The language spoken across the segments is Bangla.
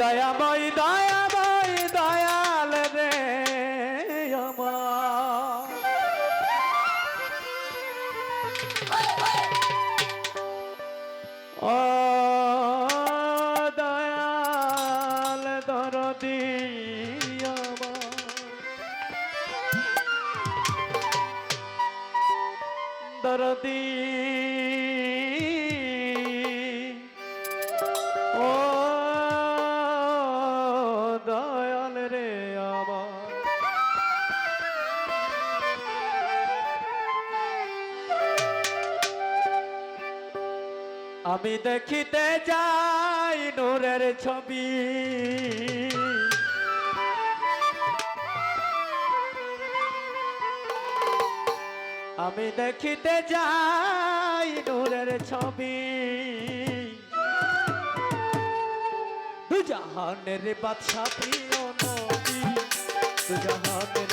দয়াময় দয়াময় দয়াল রে ও দয়াল দরদি দরদি আমি দেখিতে যাই নূরের ছবি। আমি দেখিতে যাই নূরের ছবি। দুজাহানের বাদশা প্রিয় নবী দুজাহানের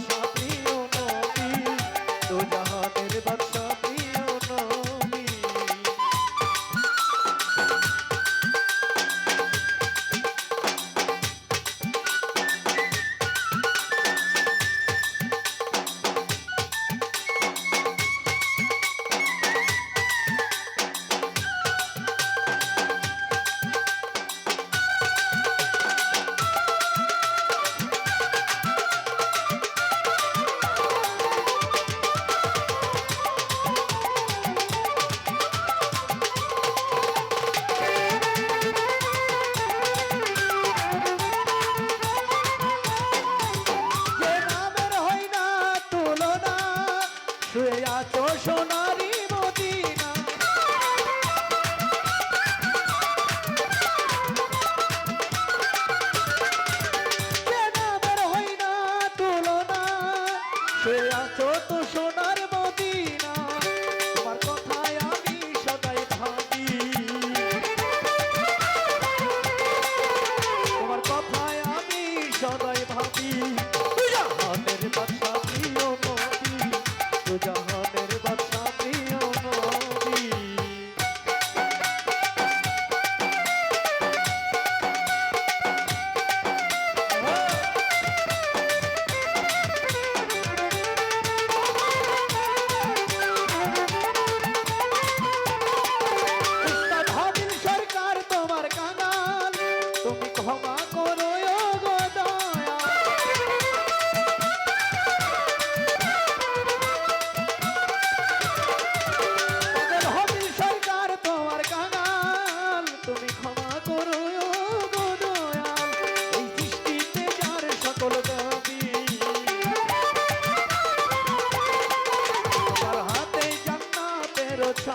সে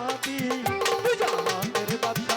জাতি জামাতের বাচ্চা